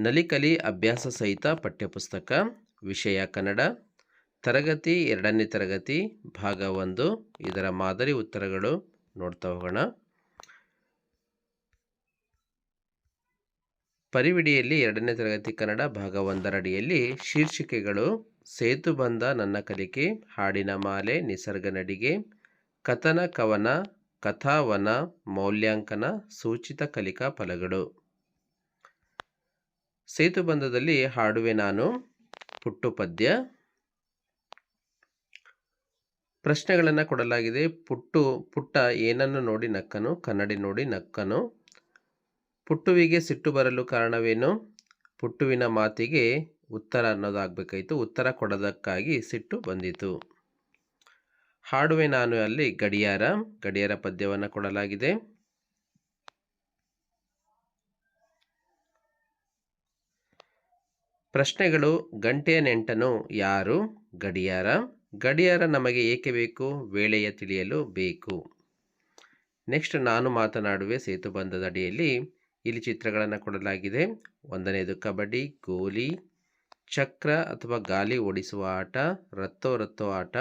ನಲಿಕಲಿ ಅಭ್ಯಾಸ ಸಹಿತ ಪಠ್ಯಪುಸ್ತಕ, ವಿಷಯ ಕನ್ನಡ, ತರಗತಿ ಎರಡನೇ ತರಗತಿ, ಭಾಗ ಒಂದು, ಇದರ ಮಾದರಿ ಉತ್ತರಗಳು ನೋಡ್ತಾ ಹೋಗೋಣ. ಪರಿವಿಡಿಯಲ್ಲಿ ಎರಡನೇ ತರಗತಿ ಕನ್ನಡ, ಭಾಗ ಒಂದರಡಿಯಲ್ಲಿ ಶೀರ್ಷಿಕೆಗಳು, ಸೇತು ಬಂದ ನನ್ನ ಕಲಿಕೆ, ಹಾಡಿನ ಮಾಲೆ, ನಿಸರ್ಗ ನಡಿಗೆ, ಕಥನ ಕವನ, ಕಥಾವನ, ಮೌಲ್ಯಾಂಕನ, ಸೂಚಿತ ಕಲಿಕಾ ಫಲಗಳು. ಸೇತುಬಂಧದಲ್ಲಿ ಹಾಡುವೆ ನಾನು. ಪುಟ್ಟು ಪದ್ಯ ಪ್ರಶ್ನೆಗಳನ್ನು ಕೊಡಲಾಗಿದೆ. ಪುಟ್ಟು, ಪುಟ್ಟ ಏನನ್ನು ನೋಡಿ ನಕ್ಕನು? ಕನ್ನಡಿ ನೋಡಿ ನಕ್ಕನು. ಪುಟ್ಟುವಿಗೆ ಸಿಟ್ಟು ಬರಲು ಕಾರಣವೇನು? ಪುಟ್ಟುವಿನ ಮಾತಿಗೆ ಉತ್ತರ ಅನ್ನೋದಾಗಬೇಕಾಯಿತು. ಉತ್ತರ ಕೊಡೋದಕ್ಕಾಗಿ ಸಿಟ್ಟು ಬಂದಿತು. ಹಾಡುವೆ ನಾನು ಅಲ್ಲಿ ಗಡಿಯಾರ. ಗಡಿಯಾರ ಪದ್ಯವನ್ನು ಕೊಡಲಾಗಿದೆ. ಪ್ರಶ್ನೆಗಳು ಗಂಟೆಯ ನೆಂಟನು ಯಾರು? ಗಡಿಯಾರ. ಗಡಿಯಾರ ನಮಗೆ ಏಕೆ ಬೇಕು? ವೇಳೆಯ ತಿಳಿಯಲು ಬೇಕು. ನೆಕ್ಸ್ಟ್ ನಾನು ಮಾತನಾಡುವೆ ಸೇತುಬಂಧದ ಅಡಿಯಲ್ಲಿ ಇಲ್ಲಿ ಚಿತ್ರಗಳನ್ನು ಕೊಡಲಾಗಿದೆ. ಒಂದನೇದು ಕಬಡ್ಡಿ, ಗೋಲಿ, ಚಕ್ರ ಅಥವಾ ಗಾಲಿ ಓಡಿಸುವ ಆಟ, ರತ್ತೋ ರತ್ತೋ ಆಟ,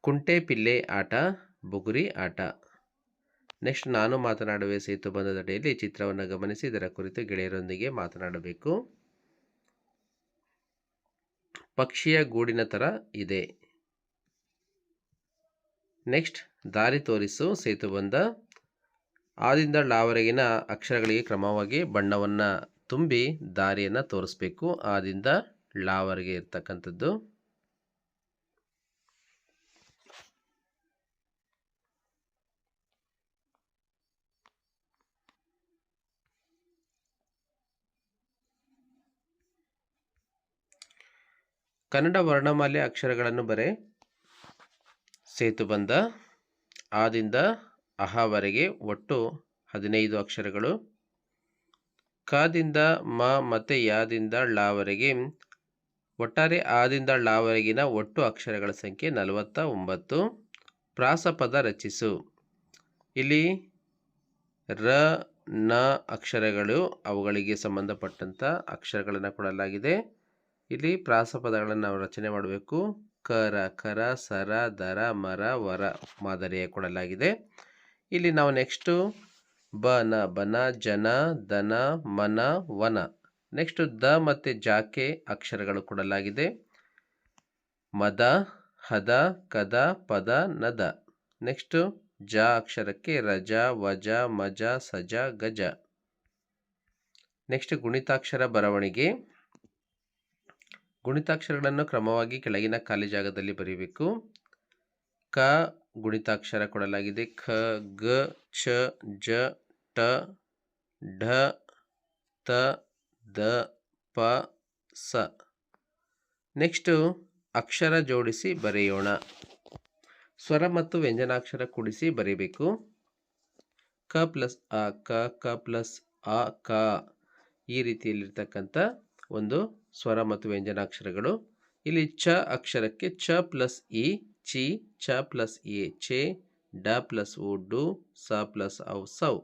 ಕುಂಟೆ ಪಿಲ್ಲೆ ಆಟ, ಬುಗುರಿ ಆಟ. ನೆಕ್ಸ್ಟ್ ನಾನು ಮಾತನಾಡುವೆ ಸೇತುಬಂಧದ ಅಡಿಯಲ್ಲಿ ಚಿತ್ರವನ್ನು ಗಮನಿಸಿ ಇದರ ಕುರಿತು ಗೆಳೆಯರೊಂದಿಗೆ ಮಾತನಾಡಬೇಕು. ಪಕ್ಷಿಯ ಗೂಡಿನ ಥರ ಇದೆ. ನೆಕ್ಸ್ಟ್, ದಾರಿ ತೋರಿಸು ಸೇತುಬಂಧ ಆದಿಂದ ಳಾವರೆಗಿನ ಅಕ್ಷರಗಳಿಗೆ ಕ್ರಮವಾಗಿ ಬಣ್ಣವನ್ನು ತುಂಬಿ ದಾರಿಯನ್ನು ತೋರಿಸ್ಬೇಕು. ಆದಿಂದ ಳಾವರೆಗೆ ಇರ್ತಕ್ಕಂಥದ್ದು. ಕನ್ನಡ ವರ್ಣಮಾಲೆ ಅಕ್ಷರಗಳನ್ನು ಬರೆ. ಸೇತುಬಂಧ ಆದಿಂದ ಅಹವರೆಗೆ ಒಟ್ಟು ಹದಿನೈದು ಅಕ್ಷರಗಳು. ಕಾದಿಂದ ಮ ಮತ್ತು ಯಾದಿಂದ ಳಾವರೆಗೆ ಒಟ್ಟಾರೆ ಆದಿಂದ ಳಾವರೆಗಿನ ಒಟ್ಟು ಅಕ್ಷರಗಳ ಸಂಖ್ಯೆ ನಲವತ್ತ ಒಂಬತ್ತು. ಪ್ರಾಸಪದ ರಚಿಸು. ಇಲ್ಲಿ ರ, ನ ಅಕ್ಷರಗಳು ಅವುಗಳಿಗೆ ಸಂಬಂಧಪಟ್ಟಂಥ ಅಕ್ಷರಗಳನ್ನು ಕೊಡಲಾಗಿದೆ. ಇಲ್ಲಿ ಪ್ರಾಸಪದಗಳನ್ನು ನಾವು ರಚನೆ ಮಾಡಬೇಕು. ಕರ ಕರ ಸರ ದರ ಮರ ವರ ಮಾದರಿಯ ಕೊಡಲಾಗಿದೆ. ಇಲ್ಲಿ ನಾವು ನೆಕ್ಸ್ಟು ಬನ ಬನ ಜನ ದನ ಮನ ವನ ನೆಕ್ಸ್ಟು ದ ಮತ್ತು ಜಾಕೆ ಅಕ್ಷರಗಳು ಕೊಡಲಾಗಿದೆ. ಮದ ಹದ ಕದ ಪದ ನದ ನೆಕ್ಸ್ಟು ಜ ಅಕ್ಷರಕ್ಕೆ ರಜ ವಜ ಮಜ ಸಜ ಗಜ ನೆಕ್ಸ್ಟ್ ಗುಣಿತಾಕ್ಷರ ಬರವಣಿಗೆ. ಗುಣಿತಾಕ್ಷರಗಳನ್ನು ಕ್ರಮವಾಗಿ ಕೆಳಗಿನ ಖಾಲಿ ಜಾಗದಲ್ಲಿ ಬರೀಬೇಕು. ಕ, ಗುಣಿತಾಕ್ಷರ ಕೊಡಲಾಗಿದೆ. ಖ, ಗ, ಛ, ಜ, ಟ, ಢ, ತ, ದ, ಪ, ಸ. ನೆಕ್ಸ್ಟು ಅಕ್ಷರ ಜೋಡಿಸಿ ಬರೆಯೋಣ. ಸ್ವರ ಮತ್ತು ವ್ಯಂಜನಾಕ್ಷರ ಕೂಡಿಸಿ ಬರೀಬೇಕು. ಕ ಪ್ಲಸ್ ಅ ಕ ಕ ಪ್ಲಸ್ ಅ ಕ ಈ ರೀತಿಯಲ್ಲಿರ್ತಕ್ಕಂಥ ಒಂದು ಸ್ವರ ಮತ್ತು ವ್ಯಂಜನಾಕ್ಷರಗಳು. ಇಲ್ಲಿ ಚ ಅಕ್ಷರಕ್ಕೆ ಚ ಪ್ಲಸ್ ಇ, ಚಿ, ಚ ಪ್ಲಸ್ ಎ, ಚೆ, ಡ ಪ್ಲಸ್ ಉ, ಡು, ಸ ಪ್ಲಸ್ ಔ, ಸೌ.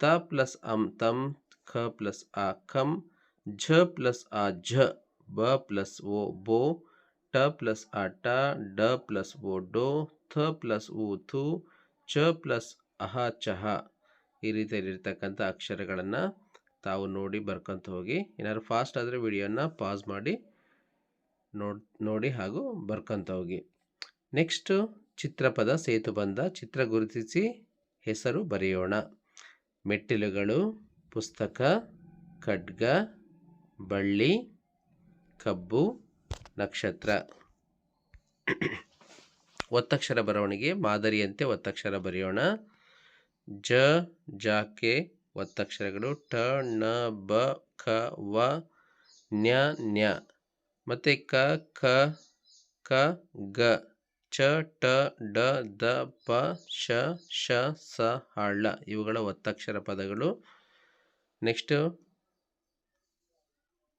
ತ ಪ್ಲಸ್ ಅಂ, ತಂ, ಖ ಪ್ಲಸ್ ಆ, ಖಂ. ಝ ಪ್ಲಸ್ ಆ, ಝ. ಬ ಪ್ಲಸ್ ಓ, ಬೋ. ಟ ಪ್ಲಸ್ ಆ, ಟ. ಡ ಪ್ಲಸ್ ಓ, ಡೋ. ಥ ಪ್ಲಸ್ ಉ ಥು ಚ ಪ್ಲಸ್ ಅಹ, ಚಹ. ಈ ರೀತಿಯಲ್ಲಿರ್ತಕ್ಕಂಥ ಅಕ್ಷರಗಳನ್ನು ತಾವು ನೋಡಿ ಬರ್ಕೊಂತ ಹೋಗಿ, ಏನಾದ್ರು ಫಾಸ್ಟ್ ಆದರೆ ವಿಡಿಯೋನ ಪಾಸ್ ಮಾಡಿ ನೋಡಿ ನೋಡಿ ಹಾಗೂ ಬರ್ಕೊಂತ ಹೋಗಿ. ನೆಕ್ಸ್ಟು ಚಿತ್ರಪದ ಸೇತುಬಂಧ ಚಿತ್ರ ಗುರುತಿಸಿ ಹೆಸರು ಬರೆಯೋಣ. ಮೆಟ್ಟಿಲುಗಳು, ಪುಸ್ತಕ, ಖಡ್ಗ, ಬಳ್ಳಿ, ಕಬ್ಬು, ನಕ್ಷತ್ರ. ಒತ್ತಕ್ಷರ ಬರವಣಿಗೆ ಮಾದರಿಯಂತೆ ಒತ್ತಕ್ಷರ ಬರೆಯೋಣ. ಜ, ಜಾಕೆ ಒತ್ತಕ್ಷರಗಳು ಟ ಣ, ಬ, ಖ, ವ, ನ್ಯ ನ್ಯ. ಮತ್ತು ಕ ಖ ಕ, ಗ. ಚ ಟ ಡ, ದ, ಪ, ಶ ಶ, ಸ ಹಳ್ಳ ಇವುಗಳ ಒತ್ತಕ್ಷರ ಪದಗಳು. ನೆಕ್ಸ್ಟು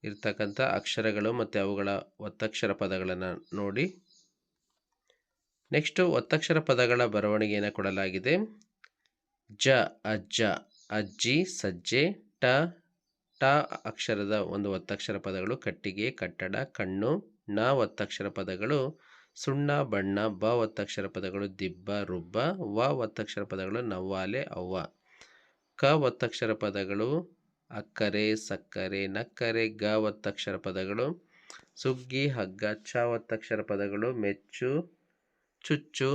ಇರ್ತಕ್ಕಂಥ ಅಕ್ಷರಗಳು ಮತ್ತು ಅವುಗಳ ಒತ್ತಕ್ಷರ ಪದಗಳನ್ನು ನೋಡಿ. ನೆಕ್ಸ್ಟು ಒತ್ತಕ್ಷರ ಪದಗಳ ಬರವಣಿಗೆಯನ್ನು ಕೊಡಲಾಗಿದೆ. ಜ ಅಜ್ಜ ಅಜ್ಜಿ, ಸಜ್ಜೆ, ಟ ಟ ಅಕ್ಷರದ ಒಂದು ಒತ್ತಕ್ಷರ ಪದಗಳು, ಕಟ್ಟಿಗೆ, ಕಟ್ಟಡ, ಕಣ್ಣು ನ ಒತ್ತಕ್ಷರ ಪದಗಳು, ಸುಣ್ಣ, ಬಣ್ಣ, ಬ ಒತ್ತಕ್ಷರ ಪದಗಳು, ದಿಬ್ಬ, ರುಬ್ಬ, ವ ಒತ್ತಕ್ಷರ ಪದಗಳು, ನವ್ವಾಲೆ, ಅವ್ವ. ಕ ಒತ್ತಕ್ಷರ ಪದಗಳು, ಅಕ್ಕರೆ, ಸಕ್ಕರೆ, ನಕ್ಕರೆ, ಗ ಒತ್ತಕ್ಷರ ಪದಗಳು, ಸುಗ್ಗಿ, ಹಗ್ಗ, ಚ ಒತ್ತಕ್ಷರ ಪದಗಳು, ಮೆಚ್ಚು, ಚುಚ್ಚು,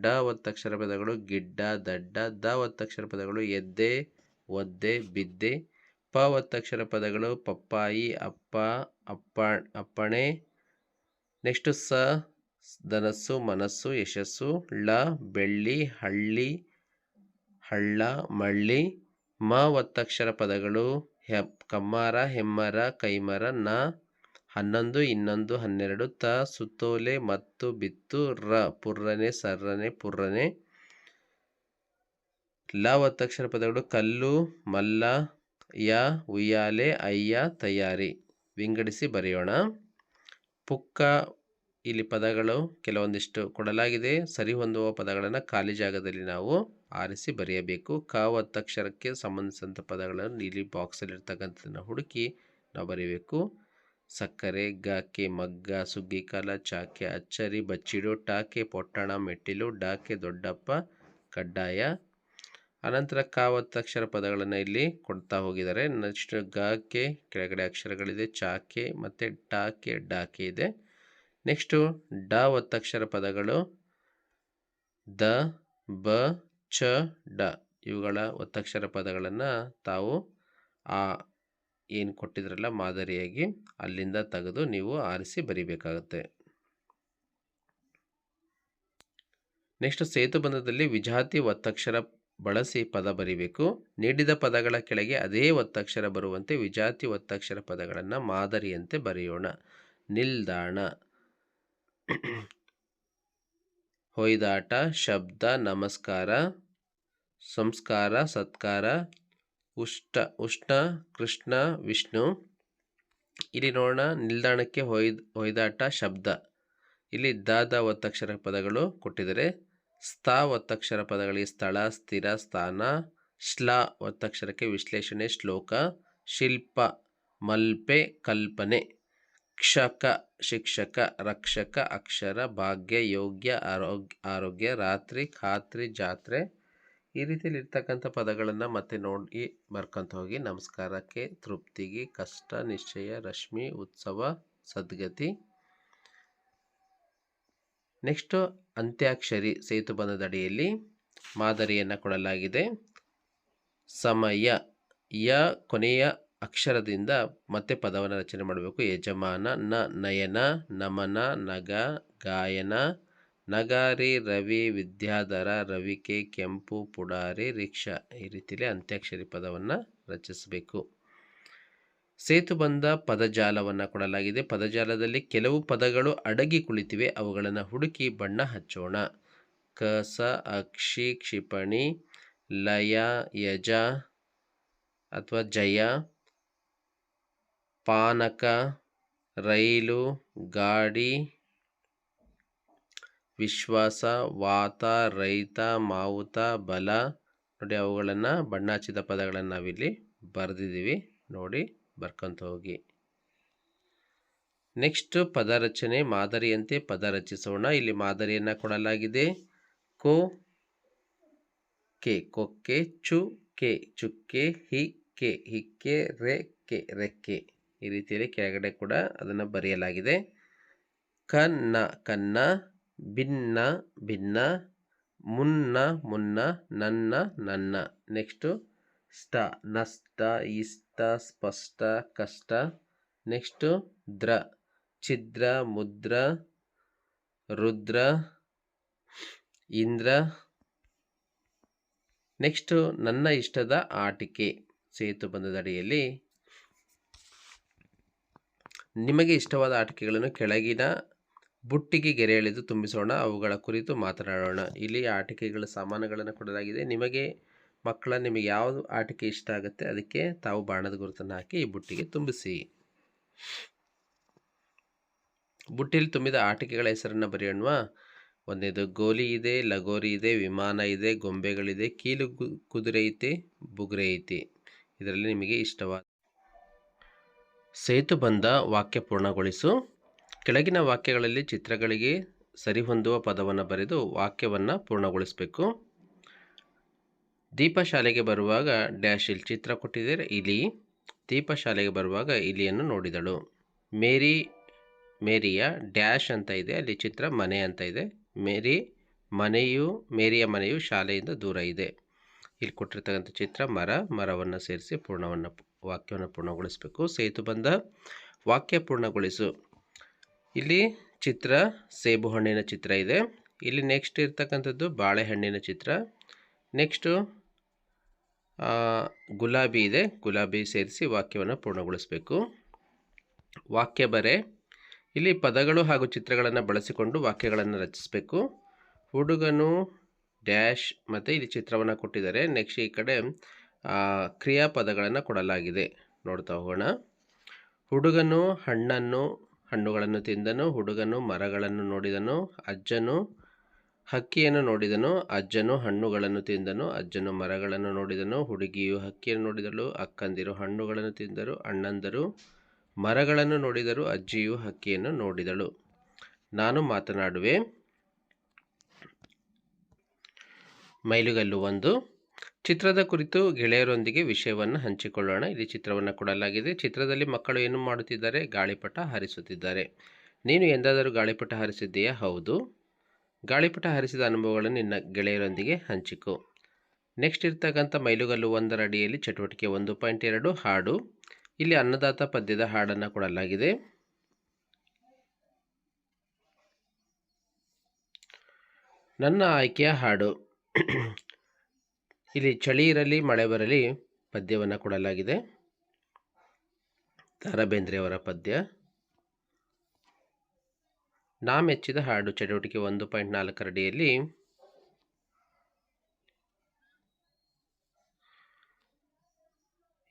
ಡ ಒತ್ತಕ್ಷರ ಪದಗಳು, ಗಿಡ್ಡ, ದಡ್ಡ, ದ ಒತ್ತಕ್ಷರ ಪದಗಳು, ಎದ್ದೆ ಒದ್ದೆ, ಬಿದ್ದೆ. ಪ ಒತ್ತಕ್ಷರ ಪದಗಳು ಪಪ್ಪಾಯಿ, ಅಪ್ಪ ಅಪ್ಪ, ಅಪ್ಪಣೆ. ನೆಕ್ಸ್ಟ್ ಸ, ಧನಸ್ಸು, ಮನಸ್ಸು, ಯಶಸ್ಸು. ಳ, ಬೆಳ್ಳಿ, ಹಳ್ಳಿ, ಹಳ್ಳ, ಮಳ್ಳಿ. ಮ ಒತ್ತಕ್ಷರ ಪದಗಳು ಹೆ, ಕಮ್ಮಾರ, ಹೆಮ್ಮರ, ಕೈಮರ, ನ. ಹನ್ನೊಂದು, ಇನ್ನೊಂದು, ಹನ್ನೆರಡು, ತ, ಸುತ್ತೋಲೆ, ಮತ್ತು, ಬಿತ್ತು, ರ. ಪುರ್ರನೆ, ಸರ್ರನೆ, ಪುರ್ರನೆ. ಲ ಒತ್ತಕ್ಷರ ಪದಗಳು ಕಲ್ಲು, ಮಲ್ಲ, ಯ, ಉಯ್ಯಾಲೆ, ಅಯ್ಯ ತಯಾರಿ ವಿಂಗಡಿಸಿ ಬರೆಯೋಣ. ಪುಕ್ಕ ಇಲ್ಲಿ ಪದಗಳು ಕೆಲವೊಂದಿಷ್ಟು ಕೊಡಲಾಗಿದೆ. ಸರಿ ಹೊಂದುವ ಪದಗಳನ್ನು ಖಾಲಿ ಜಾಗದಲ್ಲಿ ನಾವು ಆರಿಸಿ ಬರೆಯಬೇಕು. ಕ ಒತ್ತಕ್ಷರಕ್ಕೆ ಸಂಬಂಧಿಸಿದಂಥ ಪದಗಳನ್ನು ಇಲ್ಲಿ ಬಾಕ್ಸಲ್ಲಿರ್ತಕ್ಕಂಥದ್ದನ್ನು ಹುಡುಕಿ ನಾವು ಬರೀಬೇಕು ಸಕ್ಕರೆ, ಗಾಕೆ, ಮಗ್ಗ ಸುಗ್ಗಿಕಾಲ ಚಾಕೆ, ಅಚ್ಚರಿ, ಬಚ್ಚಿಡು, ಟಾಕೆ, ಪೊಟ್ಟಣ, ಮೆಟ್ಟಿಲು, ಡಾಕೆ, ದೊಡ್ಡಪ್ಪ, ಕಡ್ಡಾಯ ಅನಂತರ ಕ ಒತ್ತಕ್ಷರ ಪದಗಳನ್ನು ಇಲ್ಲಿ ಕೊಡ್ತಾ ಹೋಗಿದ್ದಾರೆ. ನೆಕ್ಸ್ಟ್ ಗಕ್ಕೆ, ಕೆಳಗಡೆ ಅಕ್ಷರಗಳಿದೆ. ಚಾಕೆ ಮತ್ತು ಟಾಕೆ ಡಾಕೆ ಇದೆ. ನೆಕ್ಸ್ಟು ಡ ಒತ್ತಕ್ಷರ ಪದಗಳು ದ, ಬ, ಚ, ಡ ಇವುಗಳ ಒತ್ತಕ್ಷರ ಪದಗಳನ್ನು ತಾವು ಆ ಏನು ಕೊಟ್ಟಿದ್ರಲ್ಲ ಮಾದರಿಯಾಗಿ ಅಲ್ಲಿಂದ ತೆಗೆದು ನೀವು ಆರಿಸಿ ಬರಿಬೇಕಾಗುತ್ತೆ. ನೆಕ್ಸ್ಟ್ ಸೇತುಬಂಧದಲ್ಲಿ ವಿಜಾತಿ ಒತ್ತಕ್ಷರ ಬಳಸಿ ಪದ ಬರಿಬೇಕು. ನೀಡಿದ ಪದಗಳ ಕೆಳಗೆ ಅದೇ ಒತ್ತಕ್ಷರ ಬರುವಂತೆ ವಿಜಾತಿ ಒತ್ತಕ್ಷರ ಪದಗಳನ್ನು ಮಾದರಿಯಂತೆ ಬರೆಯೋಣ. ನಿಲ್ದಾಣ. ಹೊಯ್ದಾಟ, ಶಬ್ದ, ನಮಸ್ಕಾರ, ಸಂಸ್ಕಾರ, ಸತ್ಕಾರ, ಉಷ್ಟ, ಉಷ್ಣ, ಕೃಷ್ಣ, ವಿಷ್ಣು. ಇಲ್ಲಿ ನೋಡೋಣ, ನಿಲ್ದಾಣಕ್ಕೆ ಹೊಯ್ದ, ಹೊಯ್ದಾಟ, ಶಬ್ದ. ಇಲ್ಲಿ ದಾದ ಒತ್ತಕ್ಷರ ಪದಗಳು ಕೊಟ್ಟಿದ್ದಾರೆ. ಸ್ಥ ಒತ್ತಕ್ಷರ ಪದಗಳಿಗೆ ಸ್ಥಳ, ಸ್ಥಿರ, ಸ್ಥಾನ, ಶ್ಲ ಒತ್ತಕ್ಷರಕ್ಕೆ ವಿಶ್ಲೇಷಣೆ, ಶ್ಲೋಕ, ಶಿಲ್ಪ, ಮಲ್ಪೆ, ಕಲ್ಪನೆ, ಕ್ಷಕ, ಶಿಕ್ಷಕ, ರಕ್ಷಕ, ಅಕ್ಷರ, ಭಾಗ್ಯ, ಯೋಗ್ಯ ಆರೋಗ್ಯ ಆರೋಗ್ಯ, ರಾತ್ರಿ, ಖಾತ್ರಿ, ಜಾತ್ರೆ. ಈ ರೀತಿಯಲ್ಲಿ ಇರ್ತಕ್ಕಂಥ ಪದಗಳನ್ನು ಮತ್ತೆ ನೋಡಿ ಬರ್ಕೊಂತ ಹೋಗಿ ನಮಸ್ಕಾರಕ್ಕೆ, ತೃಪ್ತಿಗೆ, ಕಷ್ಟ, ನಿಶ್ಚಯ, ರಶ್ಮಿ, ಉತ್ಸವ, ಸದ್ಗತಿ. ನೆಕ್ಸ್ಟು ಅಂತ್ಯಾಕ್ಷರಿ ಸೇತುಬಂಧದ ಅಡಿಯಲ್ಲಿ ಮಾದರಿಯನ್ನು ಕೊಡಲಾಗಿದೆ. ಸಮಯ, ಯ ಕೊನೆಯ ಅಕ್ಷರದಿಂದ ಮತ್ತೆ ಪದವನ್ನು ರಚನೆ ಮಾಡಬೇಕು. ಯಜಮಾನ, ನ, ನಯನ, ನಮನ, ನಗ, ಗಾಯನ, ನಗಾರಿ, ರವಿ, ವಿದ್ಯಾಧರ, ರವಿಕೆ, ಕೆಂಪು, ಪುಡಾರಿ, ರಿಕ್ಷಾ ಈ ರೀತಿಯಲ್ಲಿ ಅಂತ್ಯಾಕ್ಷರಿ ಪದವನ್ನು ರಚಿಸಬೇಕು. ಸೇತುಬಂಧ ಪದಜಾಲವನ್ನು ಕೊಡಲಾಗಿದೆ. ಪದಜಾಲದಲ್ಲಿ ಕೆಲವು ಪದಗಳು ಅಡಗಿ ಕುಳಿತಿವೆ. ಅವುಗಳನ್ನು ಹುಡುಕಿ ಬಣ್ಣ ಹಚ್ಚೋಣ. ಕಸ ಅಕ್ಷಿ, ಕ್ಷಿಪಣಿ, ಲಯ, ಯಜ ಅಥವಾ ಜಯ, ಪಾನಕ, ರೈಲು, ಗಾಡಿ, ವಿಶ್ವಾಸ, ವಾತ, ರೈತ, ಮಾವುತ, ಬಲ. ನೋಡಿ, ಅವುಗಳನ್ನು ಬಣ್ಣ ಹಚ್ಚಿದ ಪದಗಳನ್ನು ನಾವಿಲ್ಲಿ ಬರೆದಿದ್ದೀವಿ. ನೋಡಿ. ಬರ್ಕೊಂತ ಹೋಗಿ. ನೆಕ್ಸ್ಟ್ ಪದ ರಚನೆ ಮಾದರಿಯಂತೆ ಪದ ರಚಿಸೋಣ ಇಲ್ಲಿ ಮಾದರಿಯನ್ನು ಕೊಡಲಾಗಿದೆ. ಕೋ, ಕೆ, ಕೊಕ್ಕೆ, ಚು, ಕೆ, ಚುಕ್ಕೆ, ಹಿ, ಕೆ, ಹಿಕ್ಕೆ, ರೆ, ಕೆ ರೆಕ್ಕೆ ಈ ರೀತಿಯಲ್ಲಿ ಕೆಳಗಡೆ ಕೂಡ ಅದನ್ನು ಬರೆಯಲಾಗಿದೆ. ಕನ್ನ ಕನ್ನ ಭಿನ್ನ ಭಿನ್ನ ಮುನ್ನ ಮುನ್ನ, ನನ್ನ ನನ್ನ. ನೆಕ್ಸ್ಟು ಸ್ಟ ನಷ್ಟ, ಇಷ್ಟ, ಸ್ಪಷ್ಟ, ಕಷ್ಟ. ನೆಕ್ಸ್ಟು ದ್ರ, ಛಿದ್ರ, ಮುದ್ರ, ರುದ್ರ, ಇಂದ್ರ. ನೆಕ್ಸ್ಟು ನನ್ನ ಇಷ್ಟದ ಆಟಿಕೆ ಸೇತು ಅಡಿಯಲ್ಲಿ ನಿಮಗೆ ಇಷ್ಟವಾದ ಆಟಿಕೆಗಳನ್ನು ಕೆಳಗಿನ ಬುಟ್ಟಿಗೆ ಗೆರೆ ಎಳೆದು ತುಂಬಿಸೋಣ, ಅವುಗಳ ಕುರಿತು ಮಾತನಾಡೋಣ. ಇಲ್ಲಿ ಆಟಿಕೆಗಳ ಸಾಮಾನುಗಳನ್ನು ಕೊಡಲಾಗಿದೆ. ನಿಮಗೆ ಮಕ್ಕಳ ನಿಮಗೆ ಯಾವುದು ಆಟಿಕೆ ಇಷ್ಟ ಆಗುತ್ತೆ ಅದಕ್ಕೆ ತಾವು ಬಾಣದ ಗುರುತನ್ನು ಹಾಕಿ ಈ ಬುಟ್ಟಿಗೆ ತುಂಬಿಸಿ. ಬುಟ್ಟಿಯಲ್ಲಿ ತುಂಬಿದ ಆಟಿಕೆಗಳ ಹೆಸರನ್ನು ಬರೆಯೋಣ ಒಂದೇದು, ಗೋಲಿ ಇದೆ, ಲಗೋರಿ ಇದೆ, ವಿಮಾನ ಇದೆ, ಗೊಂಬೆಗಳಿದೆ, ಕೀಲು ಕುದುರೆ ಐತಿ, ಬುಗುರೆ ಐತಿ. ಇದರಲ್ಲಿ ನಿಮಗೆ ಇಷ್ಟವಾದ ಸೇತು ಬಂದ ವಾಕ್ಯ ಪೂರ್ಣಗೊಳಿಸು. ಕೆಳಗಿನ ವಾಕ್ಯಗಳಲ್ಲಿ ಚಿತ್ರಗಳಿಗೆ ಸರಿಹೊಂದುವ ಪದವನ್ನು ಬರೆದು ವಾಕ್ಯವನ್ನು ಪೂರ್ಣಗೊಳಿಸಬೇಕು. ದೀಪ ಶಾಲೆಗೆ ಬರುವಾಗ ಡ್ಯಾಶ್ ಚಿತ್ರ ಕೊಟ್ಟಿದ್ದಾರೆ. ಇಲಿ ದೀಪ ಶಾಲೆಗೆ ಬರುವಾಗ ಇಲಿಯನ್ನು ನೋಡಿದಳು. ಮೇರಿ, ಮೇರಿಯ ಡ್ಯಾಶ್ ಅಂತ ಇದೆ. ಅಲ್ಲಿ ಚಿತ್ರ ಮನೆ ಅಂತ ಇದೆ. ಮೇರಿ ಮನೆಯು, ಮೇರಿಯ ಮನೆಯು ಶಾಲೆಯಿಂದ ದೂರ ಇದೆ. ಇಲ್ಲಿ ಕೊಟ್ಟಿರ್ತಕ್ಕಂಥ ಚಿತ್ರ ಮರ, ಮರವನ್ನು ಸೇರಿಸಿ ಪೂರ್ಣವನ್ನು, ವಾಕ್ಯವನ್ನು ಪೂರ್ಣಗೊಳಿಸಬೇಕು. ಸೇತು ಬಂದ ವಾಕ್ಯ ಪೂರ್ಣಗೊಳಿಸು. ಇಲ್ಲಿ ಚಿತ್ರ ಸೇಬು ಹಣ್ಣಿನ ಚಿತ್ರ ಇದೆ. ಇಲ್ಲಿ ನೆಕ್ಸ್ಟ್ ಇರ್ತಕ್ಕಂಥದ್ದು ಬಾಳೆಹಣ್ಣಿನ ಚಿತ್ರ. ನೆಕ್ಸ್ಟು ಗುಲಾಬಿ ಇದೆ. ಗುಲಾಬಿ ಸೇರಿಸಿ ವಾಕ್ಯವನ್ನು ಪೂರ್ಣಗೊಳಿಸಬೇಕು. ವಾಕ್ಯ ಬರೆ. ಇಲ್ಲಿ ಪದಗಳು ಹಾಗೂ ಚಿತ್ರಗಳನ್ನು ಬಳಸಿಕೊಂಡು ವಾಕ್ಯಗಳನ್ನು ರಚಿಸಬೇಕು. ಹುಡುಗನು ಡ್ಯಾಶ್ ಮತ್ತು ಇಲ್ಲಿ ಚಿತ್ರವನ್ನು ಕೊಟ್ಟಿದ್ದಾರೆ. ನೆಕ್ಸ್ಟ್ ಈ ಕಡೆ ಕ್ರಿಯಾಪದಗಳನ್ನು ಕೊಡಲಾಗಿದೆ. ನೋಡ್ತಾ ಹೋಗೋಣ. ಹುಡುಗನು ಹಣ್ಣನ್ನು, ಹಣ್ಣುಗಳನ್ನು ತಿಂದನು. ಹುಡುಗನು ಮರಗಳನ್ನು ನೋಡಿದನು. ಅಜ್ಜನು ಹಕ್ಕಿಯನ್ನು ನೋಡಿದನು, ಅಜ್ಜನು ಹಣ್ಣುಗಳನ್ನು ತಿಂದನು, ಅಜ್ಜನು ಮರಗಳನ್ನು ನೋಡಿದನು, ಹುಡುಗಿಯು ಹಕ್ಕಿಯನ್ನು ನೋಡಿದಳು, ಅಕ್ಕಂದಿರು ಹಣ್ಣುಗಳನ್ನು ತಿಂದರು, ಅಣ್ಣಂದರು ಮರಗಳನ್ನು ನೋಡಿದರು, ಅಜ್ಜಿಯು ಹಕ್ಕಿಯನ್ನು ನೋಡಿದಳು. ನಾನು ಮಾತನಾಡುವೆ, ಮೈಲುಗಲ್ಲು ಒಂದು, ಚಿತ್ರದ ಕುರಿತು ಗೆಳೆಯರೊಂದಿಗೆ ವಿಷಯವನ್ನು ಹಂಚಿಕೊಳ್ಳೋಣ. ಇಲ್ಲಿ ಚಿತ್ರವನ್ನು ಕೊಡಲಾಗಿದೆ. ಚಿತ್ರದಲ್ಲಿ ಮಕ್ಕಳು ಏನು ಮಾಡುತ್ತಿದ್ದಾರೆ? ಗಾಳಿಪಟ ಹಾರಿಸುತ್ತಿದ್ದಾರೆ. ನೀನು ಎಂದಾದರೂ ಗಾಳಿಪಟ ಹಾರಿಸಿದ್ದೀಯಾ? ಹೌದು. ಗಾಳಿಪಟ ಹರಿಸಿದ ಅನುಭವಗಳನ್ನು ನಿನ್ನ ಗೆಳೆಯರೊಂದಿಗೆ ಹಂಚಿಕೊ. ನೆಕ್ಸ್ಟ್ ಇರ್ತಕ್ಕಂಥ ಮೈಲುಗಲ್ಲು ಒಂದರ ಅಡಿಯಲ್ಲಿ ಚಟುವಟಿಕೆ ಒಂದು ಪಾಯಿಂಟ್ ಎರಡು, ಹಾಡು. ಇಲ್ಲಿ ಅನ್ನದಾತ ಪದ್ಯದ ಹಾಡನ್ನು ಕೊಡಲಾಗಿದೆ. ನನ್ನ ಆಯ್ಕೆಯ ಹಾಡು. ಇಲ್ಲಿ ಚಳಿ ಇರಲಿ, ಮಳೆ ಬರಲಿ ಪದ್ಯವನ್ನು ಕೊಡಲಾಗಿದೆ. ತಾರಾ ಬೇಂದ್ರೆಯವರ ಪದ್ಯ. ನಾ ಮೆಚ್ಚಿದ ಹಾಡು ಚಟುವಟಿಕೆ ಒಂದು ಪಾಯಿಂಟ್ ನಾಲ್ಕರ ಅಡಿಯಲ್ಲಿ.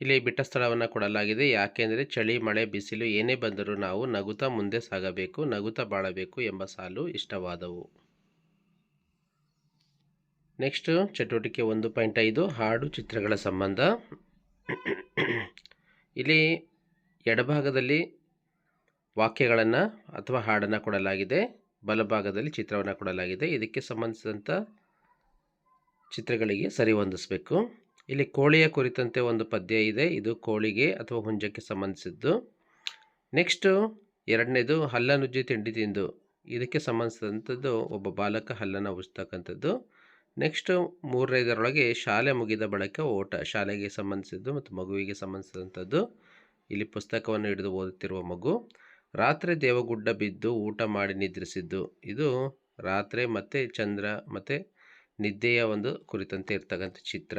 ಇಲ್ಲಿ ಬಿಟ್ಟ ಸ್ಥಳವನ್ನು ಕೊಡಲಾಗಿದೆ. ಯಾಕೆಂದರೆ ಚಳಿ, ಮಳೆ, ಬಿಸಿಲು ಏನೇ ಬಂದರೂ ನಾವು ನಗುತ್ತಾ ಮುಂದೆ ಸಾಗಬೇಕು, ನಗುತ್ತಾ ಬಾಳಬೇಕು ಎಂಬ ಸಾಲು ಇಷ್ಟವಾದವು. ನೆಕ್ಸ್ಟ್ ಚಟುವಟಿಕೆ ಒಂದು ಪಾಯಿಂಟ್ ಐದು, ಹಾಡು ಚಿತ್ರಗಳ ಸಂಬಂಧ. ಇಲ್ಲಿ ಎಡಭಾಗದಲ್ಲಿ ವಾಕ್ಯಗಳನ್ನು ಅಥವಾ ಹಾಡನ್ನು ಕೊಡಲಾಗಿದೆ. ಬಲಭಾಗದಲ್ಲಿ ಚಿತ್ರವನ್ನು ಕೊಡಲಾಗಿದೆ. ಇದಕ್ಕೆ ಸಂಬಂಧಿಸಿದಂಥ ಚಿತ್ರಗಳಿಗೆ ಸರಿ ಹೊಂದಿಸಬೇಕು. ಇಲ್ಲಿ ಕೋಳಿಯ ಕುರಿತಂತೆ ಒಂದು ಪದ್ಯ ಇದೆ. ಇದು ಕೋಳಿಗೆ ಅಥವಾ ಹುಂಜಕ್ಕೆ ಸಂಬಂಧಿಸಿದ್ದು. ನೆಕ್ಸ್ಟು ಎರಡನೇದು ಹಲ್ಲನುಜ್ಜಿ ತಿಂಡಿ ತಿಂದು. ಇದಕ್ಕೆ ಸಂಬಂಧಿಸಿದಂಥದ್ದು ಒಬ್ಬ ಬಾಲಕ ಹಲ್ಲನ್ನು ಉಜ್ತಕ್ಕಂಥದ್ದು ನೆಕ್ಸ್ಟು ಮೂರನೇದರೊಳಗೆ ಶಾಲೆ ಮುಗಿದ ಬಳಕೆ ಓಟ, ಶಾಲೆಗೆ ಸಂಬಂಧಿಸಿದ್ದು ಮತ್ತು ಮಗುವಿಗೆ ಸಂಬಂಧಿಸಿದಂಥದ್ದು ಇಲ್ಲಿ ಪುಸ್ತಕವನ್ನು ಹಿಡಿದು ಓದುತ್ತಿರುವ ಮಗು. ರಾತ್ರಿ ದೇವಗುಡ್ಡ ಬಿದ್ದು ಊಟ ಮಾಡಿ ನಿದ್ರಿಸಿದ್ದು. ಇದು ರಾತ್ರಿ ಮತ್ತು ಚಂದ್ರ ಮತ್ತು ನಿದ್ದೆಯ ಒಂದು ಕುರಿತಂತೆ ಇರ್ತಕ್ಕಂಥ ಚಿತ್ರ.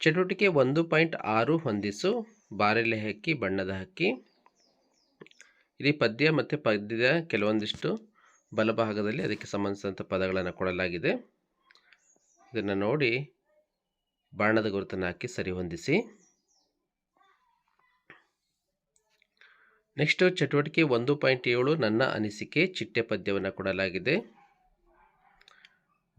ಚಟುವಟಿಕೆ ಒಂದು ಪಾಯಿಂಟ್ ಆರು ಹೊಂದಿಸು. ಬಾರೆಲೆ ಹಕ್ಕಿ, ಬಣ್ಣದ ಹಕ್ಕಿ. ಇಲ್ಲಿ ಪದ್ಯ ಮತ್ತು ಪದ್ಯದ ಕೆಲವೊಂದಿಷ್ಟು ಬಲಭಾಗದಲ್ಲಿ ಅದಕ್ಕೆ ಸಂಬಂಧಿಸಿದಂಥ ಪದಗಳನ್ನು ಕೊಡಲಾಗಿದೆ. ಇದನ್ನು ನೋಡಿ ಬಾಣದ ಗುರುತನ್ನು ಹಾಕಿ ಸರಿ ನೆಕ್ಸ್ಟ್ ಚಟುವಟಿಕೆ ಒಂದು ಪಾಯಿಂಟ್ ಏಳು ನನ್ನ ಅನಿಸಿಕೆ ಚಿಟ್ಟೆ ಪದ್ಯವನ್ನು ಕೊಡಲಾಗಿದೆ.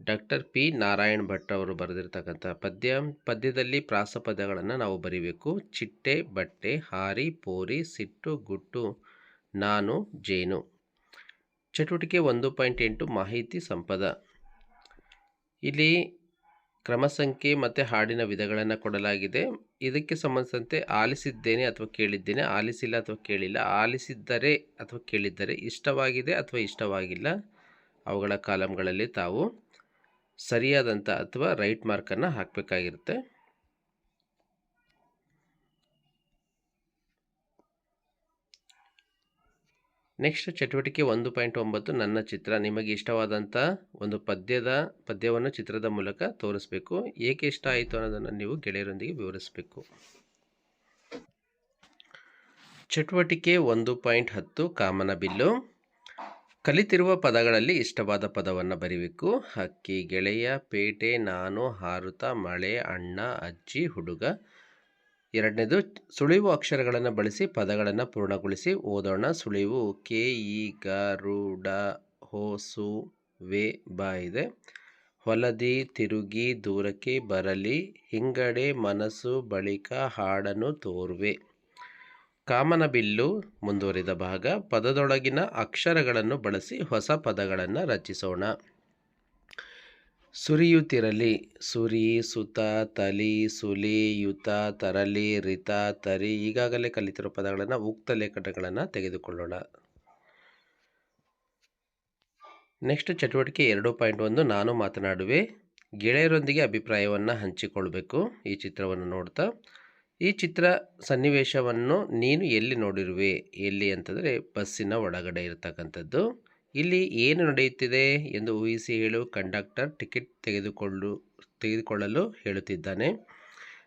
ಡಾಕ್ಟರ್ ಪಿ ನಾರಾಯಣ್ ಭಟ್ ಅವರು ಬರೆದಿರ್ತಕ್ಕಂಥ ಪದ್ಯ. ಪದ್ಯದಲ್ಲಿ ಪ್ರಾಸ ಪದಗಳನ್ನು ನಾವು ಬರೀಬೇಕು. ಚಿಟ್ಟೆ, ಬಟ್ಟೆ, ಹಾರಿ, ಪೋರಿ, ಸಿಟ್ಟು, ಗುಟ್ಟು, ನಾನು, ಜೇನು. ಚಟುವಟಿಕೆ ಒಂದು ಪಾಯಿಂಟ್ ಎಂಟು ಮಾಹಿತಿ ಸಂಪದ. ಇಲ್ಲಿ ಕ್ರಮ ಸಂಖ್ಯೆ ಮತ್ತು ಹಾಡಿನ ವಿಧಗಳನ್ನು ಕೊಡಲಾಗಿದೆ. ಇದಕ್ಕೆ ಸಂಬಂಧಿಸಿದಂತೆ ಆಲಿಸಿದ್ದೇನೆ ಅಥವಾ ಕೇಳಿದ್ದೇನೆ. ಆಲಿಸಿಲ್ಲ ಅಥವಾ ಕೇಳಿಲ್ಲ. ಆಲಿಸಿದ್ದರೆ ಅಥವಾ ಕೇಳಿದ್ದರೆ ಇಷ್ಟವಾಗಿದೆ ಅಥವಾ ಇಷ್ಟವಾಗಿಲ್ಲ. ಅವುಗಳ ಕಾಲಮ್ಗಳಲ್ಲಿ ತಾವು ಸರಿಯಾದಂಥ ಅಥವಾ ರೈಟ್ ಮಾರ್ಕನ್ನು ಹಾಕಬೇಕಾಗಿರುತ್ತೆ. ನೆಕ್ಸ್ಟ್ ಚಟುವಟಿಕೆ ಒಂದು ಪಾಯಿಂಟ್ ಒಂಬತ್ತು, ನನ್ನ ಚಿತ್ರ. ನಿಮಗೆ ಇಷ್ಟವಾದಂಥ ಒಂದು ಪದ್ಯದ, ಪದ್ಯವನ್ನು ಚಿತ್ರದ ಮೂಲಕ ತೋರಿಸ್ಬೇಕು. ಏಕೆ ಇಷ್ಟ ಆಯಿತು ಅನ್ನೋದನ್ನು ನೀವು ಗೆಳೆಯರೊಂದಿಗೆ ವಿವರಿಸಬೇಕು. ಚಟುವಟಿಕೆ ಒಂದು ಪಾಯಿಂಟ್ ಹತ್ತು, ಕಾಮನ ಬಿಲ್ಲು. ಕಲಿತಿರುವ ಪದಗಳಲ್ಲಿ ಇಷ್ಟವಾದ ಪದವನ್ನು ಬರೀಬೇಕು. ಹಕ್ಕಿ, ಗೆಳೆಯ, ಪೇಟೆ, ನಾನು, ಹಾರುತ, ಮಳೆ, ಅಣ್ಣ, ಅಜ್ಜಿ, ಹುಡುಗ. ಎರಡನೇದು ಸುಳಿವು ಅಕ್ಷರಗಳನ್ನು ಬಳಸಿ ಪದಗಳನ್ನು ಪೂರ್ಣಗೊಳಿಸಿ ಓದೋಣ. ಸುಳಿವು ಕೆ, ಇ, ಗ, ರು, ಡ ಹೋಸು ವೆ, ಬ ಇದೆ. ಹೊಲದಿ, ತಿರುಗಿ, ದೂರಕ್ಕೆ ಬರಲಿ. ಹಿಂಗಡೆ, ಮನಸ್ಸು, ಬಳಿಕ ತೋರ್ವೆ. ಕಾಮನ ಕಾಮನಬಿಲ್ಲು ಮುಂದುವರಿದ ಭಾಗ, ಪದದೊಳಗಿನ ಅಕ್ಷರಗಳನ್ನು ಬಳಸಿ ಹೊಸ ಪದಗಳನ್ನು ರಚಿಸೋಣ. ಸುರಿಯುತ್ತಿರಲಿ. ಸುರಿ, ಸುತ, ತಲಿ, ಸುಲಿ, ಯುತ, ತರಲಿ, ರಿತ, ತರಿ ಈಗಾಗಲೇ ಕಲಿತಿರೋ ಪದಗಳನ್ನು ಉಕ್ತ ಲೇಖನಗಳನ್ನು ತೆಗೆದುಕೊಳ್ಳೋಣ. ನೆಕ್ಸ್ಟ್ ಚಟುವಟಿಕೆ ಎರಡು ಪಾಯಿಂಟ್ ಒಂದು. ನಾನು ಮಾತನಾಡುವೆ. ಗೆಳೆಯರೊಂದಿಗೆ ಅಭಿಪ್ರಾಯವನ್ನು ಹಂಚಿಕೊಳ್ಬೇಕು. ಈ ಚಿತ್ರವನ್ನು ನೋಡ್ತಾ. ಈ ಚಿತ್ರ ಸನ್ನಿವೇಶವನ್ನು ನೀನು ಎಲ್ಲಿ ನೋಡಿರುವೆ? ಎಲ್ಲಿ ಅಂತಂದರೆ ಬಸ್ಸಿನ ಒಳಗಡೆ ಇರತಕ್ಕಂಥದ್ದು. ಇಲ್ಲಿ ಏನು ನಡೆಯುತ್ತಿದೆ ಎಂದು ಊಹಿಸಿ ಹೇಳು. ಕಂಡಕ್ಟರ್ ಟಿಕೆಟ್ ತೆಗೆದುಕೊಳ್ಳು, ತೆಗೆದುಕೊಳ್ಳಲು ಹೇಳುತ್ತಿದ್ದಾನೆ.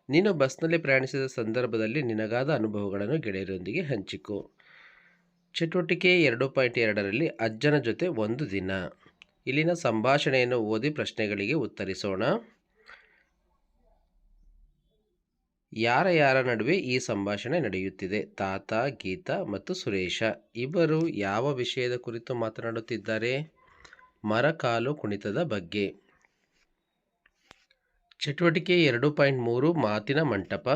ನೀನು ಬಸ್ನಲ್ಲಿ ಪ್ರಯಾಣಿಸಿದ ಸಂದರ್ಭದಲ್ಲಿ ನಿನಗಾದ ಅನುಭವಗಳನ್ನು ಗೆಳೆಯರೊಂದಿಗೆ ಹಂಚಿಕೊ. ಚಟುವಟಿಕೆ ಎರಡು ಪಾಯಿಂಟ್ ಎರಡರಲ್ಲಿ ಅಜ್ಜನ ಜೊತೆ ಒಂದು ದಿನ. ಇಲ್ಲಿನ ಸಂಭಾಷಣೆಯನ್ನು ಓದಿ ಪ್ರಶ್ನೆಗಳಿಗೆ ಉತ್ತರಿಸೋಣ. ಯಾರ ಯಾರ ನಡುವೆ ಈ ಸಂಭಾಷಣೆ ನಡೆಯುತ್ತಿದೆ? ತಾತ, ಗೀತಾ ಮತ್ತು ಸುರೇಶ. ಇಬ್ಬರು ಯಾವ ವಿಷಯದ ಕುರಿತು ಮಾತನಾಡುತ್ತಿದ್ದಾರೆ? ಮರಕಾಲು ಕುಣಿತದ ಬಗ್ಗೆ. ಚಟುವಟಿಕೆ ಎರಡು ಪಾಯಿಂಟ್ ಮೂರು, ಮಾತಿನ ಮಂಟಪ.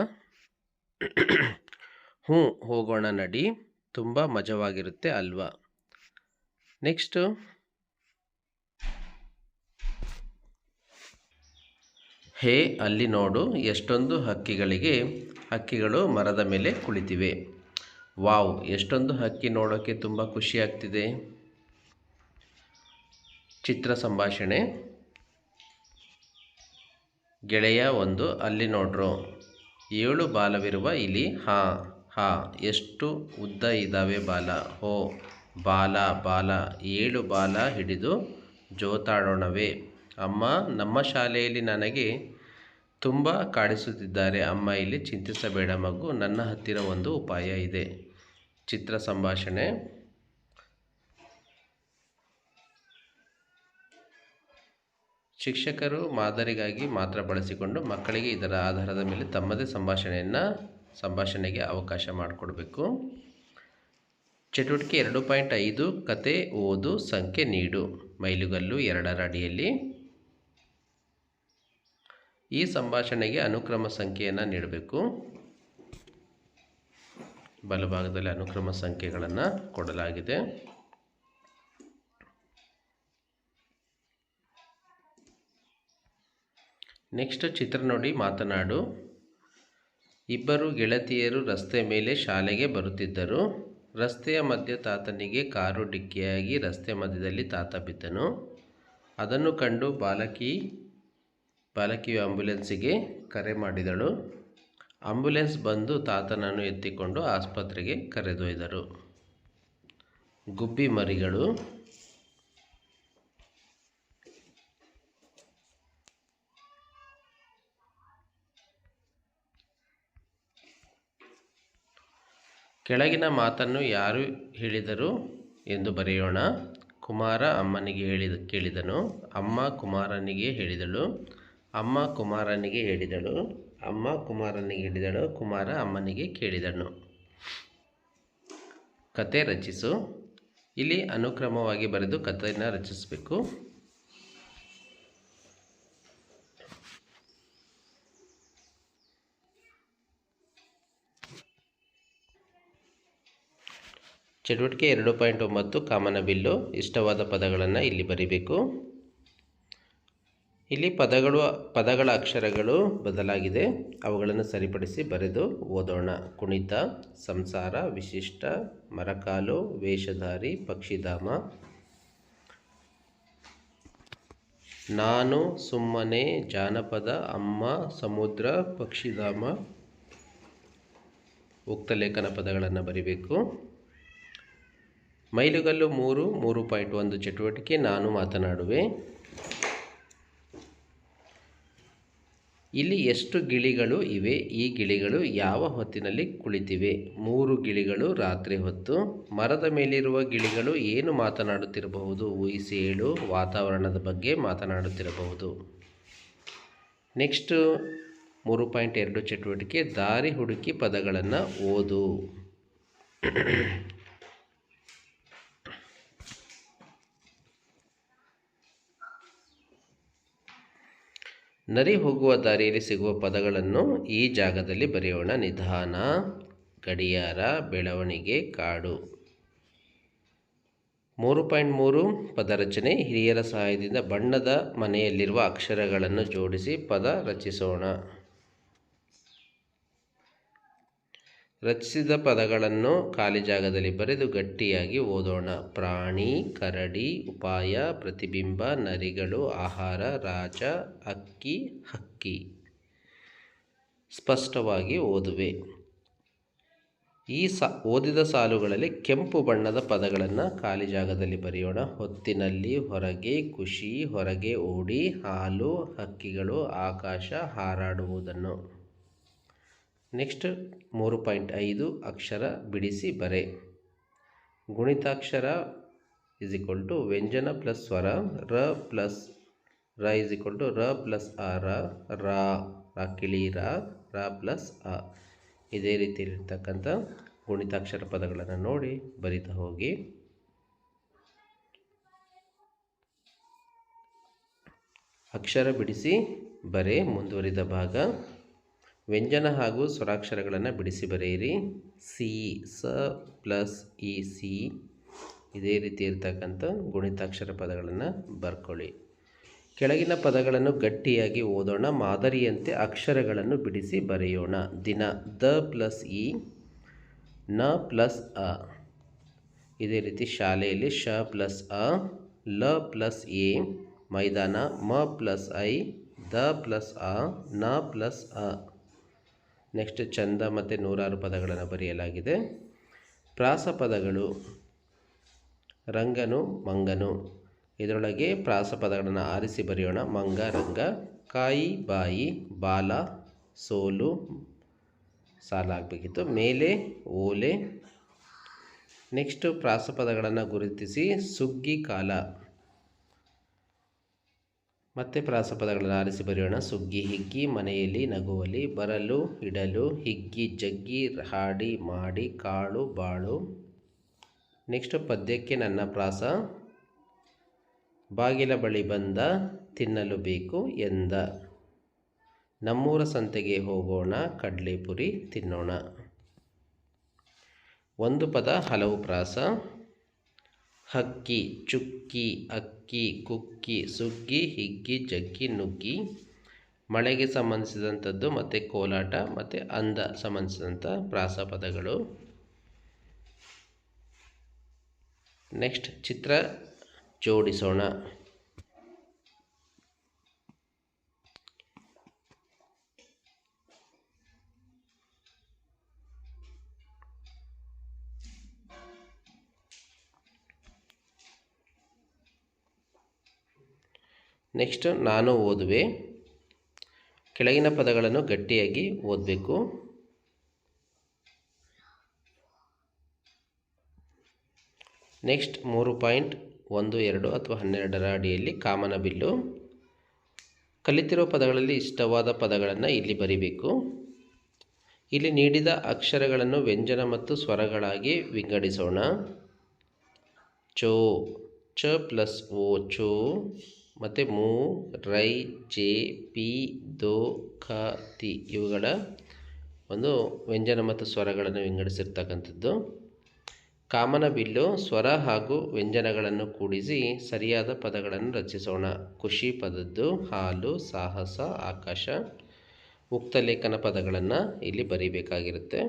ಹ್ಞೂ, ಹೋಗೋಣ ನಡಿ. ತುಂಬ ಮಜವಾಗಿರುತ್ತೆ ಅಲ್ವಾ? ನೆಕ್ಸ್ಟು. ಹೇ, ಅಲ್ಲಿ ನೋಡು, ಎಷ್ಟೊಂದು ಹಕ್ಕಿಗಳಿಗೆ ಹಕ್ಕಿಗಳು ಮರದ ಮೇಲೆ ಕುಳಿತಿವೆ. ವಾವ್, ಎಷ್ಟೊಂದು ಹಕ್ಕಿ ನೋಡೋಕ್ಕೆ ತುಂಬ ಖುಷಿಯಾಗ್ತಿದೆ ಚಿತ್ರ ಸಂಭಾಷಣೆ. ಗೆಳೆಯ ಒಂದು, ಅಲ್ಲಿ ನೋಡ್ರು. ಏಳು ಬಾಲವಿರುವ ಇಲಿ, ಹಾ ಹಾ, ಎಷ್ಟು ಉದ್ದ ಇದ್ದಾವೆ ಬಾಲ. ಹೋ, ಬಾಲ ಬಾಲ, ಏಳು ಬಾಲ ಹಿಡಿದು ಜೋತಾಡೋಣವೇ. ಅಮ್ಮ, ನಮ್ಮ ಶಾಲೆಯಲ್ಲಿ ನನಗೆ ತುಂಬ ಕಾಡಿಸುತ್ತಿದ್ದಾರೆ ಅಮ್ಮ, ಇಲ್ಲಿ ಚಿಂತಿಸಬೇಡ ಮಗು, ನನ್ನ ಹತ್ತಿರ ಒಂದು ಉಪಾಯ ಇದೆ. ಚಿತ್ರ ಸಂಭಾಷಣೆ. ಶಿಕ್ಷಕರು ಮಾದರಿಗಾಗಿ ಮಾತ್ರ ಬಳಸಿಕೊಂಡು ಮಕ್ಕಳಿಗೆ ಇದರ ಆಧಾರದ ಮೇಲೆ ತಮ್ಮದೇ ಸಂಭಾಷಣೆಯನ್ನು, ಸಂಭಾಷಣೆಗೆ ಅವಕಾಶ ಮಾಡಿಕೊಡ್ಬೇಕು. ಚಟುವಟಿಕೆ ಎರಡು ಪಾಯಿಂಟ್ ಐದು, ಕತೆ ಓದು, ಸಂಖ್ಯೆ ನೀಡು. ಮೈಲುಗಲ್ಲು ಎರಡರ ಅಡಿಯಲ್ಲಿ. ಈ ಸಂಭಾಷಣೆಗೆ ಅನುಕ್ರಮ ಸಂಖ್ಯೆಯನ್ನು ನೀಡಬೇಕು. ಬಲಭಾಗದಲ್ಲಿ ಅನುಕ್ರಮ ಸಂಖ್ಯೆಗಳನ್ನು ಕೊಡಲಾಗಿದೆ. ನೆಕ್ಸ್ಟ್ ಚಿತ್ರ ನೋಡಿ, ಮಾತನಾಡು. ಇಬ್ಬರು ಗೆಳತಿಯರು ರಸ್ತೆ ಮೇಲೆ ಶಾಲೆಗೆ ಬರುತ್ತಿದ್ದರು. ರಸ್ತೆಯ ಮಧ್ಯೆ ತಾತನಿಗೆ ಕಾರು ಡಿಕ್ಕಿಯಾಗಿ ರಸ್ತೆ ಮಧ್ಯದಲ್ಲಿ ತಾತ ಬಿದ್ದನು. ಅದನ್ನು ಕಂಡು ಬಾಲಕಿ ಬಾಲಕಿಯು ಆಂಬ್ಯುಲೆನ್ಸಿಗೆ ಕರೆ ಮಾಡಿದಳು. ಆಂಬ್ಯುಲೆನ್ಸ್ ಬಂದು ತಾತನನ್ನು ಎತ್ತಿಕೊಂಡು ಆಸ್ಪತ್ರೆಗೆ ಕರೆದೊಯ್ದರು. ಗುಬ್ಬಿ ಮರಿಗಳು. ಕೆಳಗಿನ ಮಾತನ್ನು ಯಾರು ಹೇಳಿದರು ಎಂದು ಬರೆಯೋಣ. ಕುಮಾರ ಅಮ್ಮನಿಗೆ ಹೇಳಿದ ಕೇಳಿದನು. ಅಮ್ಮ ಕುಮಾರನಿಗೆ ಹೇಳಿದಳು. ಅಮ್ಮ ಕುಮಾರನಿಗೆ ಹೇಳಿದಳು. ಅಮ್ಮ ಕುಮಾರನಿಗೆ ಹೇಳಿದಳು. ಕುಮಾರ ಅಮ್ಮನಿಗೆ ಕೇಳಿದನು. ಕತೆ ರಚಿಸು. ಇಲ್ಲಿ ಅನುಕ್ರಮವಾಗಿ ಬರೆದು ಕಥೆಯನ್ನು ರಚಿಸಬೇಕು. ಚಟುವಟಿಕೆ ಎರಡು ಪಾಯಿಂಟ್ ಒಂಬತ್ತು ಕಾಮನಬಿಲ್ಲು ಇಷ್ಟವಾದ ಪದಗಳನ್ನು ಇಲ್ಲಿ ಬರಿಬೇಕು. ಇಲ್ಲಿ ಪದಗಳು, ಪದಗಳ ಅಕ್ಷರಗಳು ಬದಲಾಗಿದೆ. ಅವುಗಳನ್ನು ಸರಿಪಡಿಸಿ ಬರೆದು ಓದೋಣ. ಕುಣಿತ, ಸಂಸಾರ, ವಿಶಿಷ್ಟ, ಮರಕಾಲು, ವೇಷಧಾರಿ, ಪಕ್ಷಿಧಾಮ. ನಾನು, ಸುಮ್ಮನೆ, ಜಾನಪದ, ಅಮ್ಮ, ಸಮುದ್ರ, ಪಕ್ಷಿಧಾಮ. ಉಕ್ತ ಲೇಖನ ಪದಗಳನ್ನು ಬರಿಬೇಕು. ಮೈಲುಗಲ್ಲು ಮೂರು ಮೂರು ಪಾಯಿಂಟ್ ಒಂದು ಚಟುವಟಿಕೆ, ನಾನು ಮಾತನಾಡುವೆ. ಇಲ್ಲಿ ಎಷ್ಟು ಗಿಳಿಗಳು ಇವೆ? ಈ ಗಿಳಿಗಳು ಯಾವ ಹೊತ್ತಿನಲ್ಲಿ ಕುಳಿತಿವೆ? ಮೂರು ಗಿಳಿಗಳು ರಾತ್ರಿ ಹೊತ್ತು. ಮರದ ಮೇಲಿರುವ ಗಿಳಿಗಳು ಏನು ಮಾತನಾಡುತ್ತಿರಬಹುದು? ಊಹಿಸಿ ಹೇಳು. ವಾತಾವರಣದ ಬಗ್ಗೆ ಮಾತನಾಡುತ್ತಿರಬಹುದು. ನೆಕ್ಸ್ಟು ಮೂರು ಪಾಯಿಂಟ್ ಎರಡು ಚಟುವಟಿಕೆ. ದಾರಿ ಹುಡುಕಿ ಪದಗಳನ್ನು ಓದು. ನರಿ ಹೋಗುವ ದಾರಿಯಲ್ಲಿ ಸಿಗುವ ಪದಗಳನ್ನು ಈ ಜಾಗದಲ್ಲಿ ಬರೆಯೋಣ. ನಿಧಾನ, ಗಡಿಯಾರ, ಬೆಳವಣಿಗೆ, ಕಾಡು. ಮೂರು ಪಾಯಿಂಟ್ ಮೂರು ಪದರಚನೆ ಹಿರಿಯರ ಸಹಾಯದಿಂದ ಬಣ್ಣದ ಮನೆಯಲ್ಲಿರುವ ಅಕ್ಷರಗಳನ್ನು ಜೋಡಿಸಿ ಪದ ರಚಿಸೋಣ. ರಚಿಸಿದ ಪದಗಳನ್ನು ಖಾಲಿ ಜಾಗದಲ್ಲಿ ಬರೆದು ಗಟ್ಟಿಯಾಗಿ ಓದೋಣ. ಪ್ರಾಣಿ, ಕರಡಿ, ಉಪಾಯ, ಪ್ರತಿಬಿಂಬ, ನರಿಗಳು, ಆಹಾರ, ರಾಜ, ಅಕ್ಕಿ, ಹಕ್ಕಿ. ಸ್ಪಷ್ಟವಾಗಿ ಓದುವೆ. ಈ ಸಾ, ಓದಿದ ಸಾಲುಗಳಲ್ಲಿ ಕೆಂಪು ಬಣ್ಣದ ಪದಗಳನ್ನು ಖಾಲಿ ಜಾಗದಲ್ಲಿ ಬರೆಯೋಣ. ಹೊತ್ತಿನಲ್ಲಿ, ಹೊರಗೆ, ಖುಷಿ, ಹೊರಗೆ ಓಡಿ, ಹಾಲು, ಹಕ್ಕಿಗಳು, ಆಕಾಶ ಹಾರಾಡುವುದನ್ನು. ನೆಕ್ಸ್ಟ್ ಮೂರು ಪಾಯಿಂಟ್ ಐದು ಅಕ್ಷರ ಬಿಡಿಸಿ ಬರೆ. ಗುಣಿತಾಕ್ಷರ ಇಸ್ ಈಕ್ವಲ್ ಟು ವ್ಯಂಜನ ಪ್ಲಸ್ ಸ್ವರ, ರ ಪ್ಲಸ್ ರ ಇಸ್ ಈಕ್ವಲ್ ಟು ರ ಪ್ಲಸ್ ಆ, ರ, ರಾ ಕಿಳಿ, ರ ರ ಪ್ಲಸ್ ಅ ಇದೇ ರೀತಿಯಲ್ಲಿರ್ತಕ್ಕಂಥ ಗುಣಿತಾಕ್ಷರ ಪದಗಳನ್ನು ನೋಡಿ ಬರಿತಾ ಹೋಗಿ. ಅಕ್ಷರ ಬಿಡಿಸಿ ಬರೆ ಮುಂದುವರಿದ ಭಾಗ. ವ್ಯಂಜನ ಹಾಗೂ ಸ್ವರಾಕ್ಷರಗಳನ್ನು ಬಿಡಿಸಿ ಬರೆಯಿರಿ. ಸಿ, ಸ ಪ್ಲಸ್ ಇ, ಸಿ. ಇದೇ ರೀತಿ ಇರ್ತಕ್ಕಂಥ ಗುಣಿತಾಕ್ಷರ ಪದಗಳನ್ನು ಬರ್ಕೊಳ್ಳಿ. ಕೆಳಗಿನ ಪದಗಳನ್ನು ಗಟ್ಟಿಯಾಗಿ ಓದೋಣ, ಮಾದರಿಯಂತೆ ಅಕ್ಷರಗಳನ್ನು ಬಿಡಿಸಿ ಬರೆಯೋಣ. ದಿನ, ದ ಪ್ಲಸ್ ಇ, ನ ಪ್ಲಸ್ ಅ. ಇದೇ ರೀತಿ ಶಾಲೆಯಲ್ಲಿ ಶ ಪ್ಲಸ್ ಅ, ಲ ಪ್ಲಸ್ ಎ, ಮೈದಾನ, ಮ ಪ್ಲಸ್ ಐ, ದ ಪ್ಲಸ್ ಅ, ನ ಪ್ಲಸ್ ಅ. ನೆಕ್ಸ್ಟ್ ಚಂದ ಮತ್ತು ನೂರಾರು ಪದಗಳನ್ನು ಬರೆಯಲಾಗಿದೆ. ಪ್ರಾಸ ಪದಗಳು ರಂಗನು, ಮಂಗನು. ಇದರೊಳಗೆ ಪ್ರಾಸ ಪದಗಳನ್ನು ಆರಿಸಿ ಬರೆಯೋಣ. ಮಂಗ, ರಂಗ, ಕಾಯಿ, ಬಾಯಿ, ಬಾಲ, ಸೋಲು ಸಾಲಾಗಬೇಕಿತ್ತು ಮೇಲೆ, ಓಲೆ. ನೆಕ್ಸ್ಟು ಪ್ರಾಸ ಪದಗಳನ್ನು ಗುರುತಿಸಿ. ಸುಗ್ಗಿ, ಕಾಲ. ಮತ್ತೆ ಪ್ರಾಸ ಪದಗಳನ್ನು ಆರಿಸಿ ಬರೆಯೋಣ. ಸುಗ್ಗಿ, ಹಿಗ್ಗಿ, ಮನೆಯಲ್ಲಿ ನಗುವಲಿ, ಬರಲು, ಇಡಲು, ಹಿಗ್ಗಿ, ಜಗ್ಗಿ, ಹಾಡಿ, ಮಾಡಿ, ಕಾಳು, ಬಾಳು. ನೆಕ್ಸ್ಟ್ ಪದ್ಯಕ್ಕೆ ನನ್ನ ಪ್ರಾಸ. ಬಾಗಿಲ ಬಳಿ ಬಂದ, ತಿನ್ನಲು ಬೇಕು ಎಂದ. ನಮ್ಮೂರ ಸಂತೆಗೆ ಹೋಗೋಣ, ಕಡಲೆಪುರಿ ತಿನ್ನೋಣ. ಒಂದು ಪದ, ಹಲವು ಪ್ರಾಸ. ಹಕ್ಕಿ, ಚುಕ್ಕಿ, ಅಕ್ಕಿ, ಕುಕ್ಕಿ, ಸುಗ್ಗಿ, ಹಿಗ್ಗಿ, ಜಗ್ಗಿ, ನುಗ್ಗಿ. ಮಳೆಗೆ ಸಂಬಂಧಿಸಿದಂಥದ್ದು ಮತ್ತು ಕೋಲಾಟ ಮತ್ತು ಅಂದ ಸಂಬಂಧಿಸಿದಂಥ ಪ್ರಾಸ ಪದಗಳು. ನೆಕ್ಸ್ಟ್ ಚಿತ್ರ ಜೋಡಿಸೋಣ. ನೆಕ್ಸ್ಟ್ ನಾನು ಓದುವೆ. ಕೆಳಗಿನ ಪದಗಳನ್ನು ಗಟ್ಟಿಯಾಗಿ ಓದಬೇಕು. ನೆಕ್ಸ್ಟ್ ಮೂರು ಪಾಯಿಂಟ್ ಒಂದು, ಎರಡು ಅಥವಾ ಹನ್ನೆರಡರ ಅಡಿಯಲ್ಲಿ ಕಾಮನ ಬಿಲ್ಲು. ಕಲಿತಿರೋ ಪದಗಳಲ್ಲಿ ಇಷ್ಟವಾದ ಪದಗಳನ್ನು ಇಲ್ಲಿ ಬರಿಬೇಕು. ಇಲ್ಲಿ ನೀಡಿದ ಅಕ್ಷರಗಳನ್ನು ವ್ಯಂಜನ ಮತ್ತು ಸ್ವರಗಳಾಗಿ ವಿಂಗಡಿಸೋಣ. ಚೋ, ಚ ಪ್ಲಸ್ ಓ, ಚೋ. ಮತ್ತು ಮೂ, ರೈ, ಜೆ, ಪಿ, ದೋ ಖ ತಿ ಇವುಗಳ ಒಂದು ವ್ಯಂಜನ ಮತ್ತು ಸ್ವರಗಳನ್ನು ವಿಂಗಡಿಸಿರ್ತಕ್ಕಂಥದ್ದು. ಕಾಮನ ಬಿಲ್ಲು, ಸ್ವರ ಹಾಗೂ ವ್ಯಂಜನಗಳನ್ನು ಕೂಡಿಸಿ ಸರಿಯಾದ ಪದಗಳನ್ನು ರಚಿಸೋಣ. ಖುಷಿ ಪದದ್ದು, ಹಾಲು, ಸಾಹಸ, ಆಕಾಶ ಉಕ್ತ ಲೇಖನ ಪದಗಳನ್ನು ಇಲ್ಲಿ ಬರೀಬೇಕಾಗಿರುತ್ತೆ.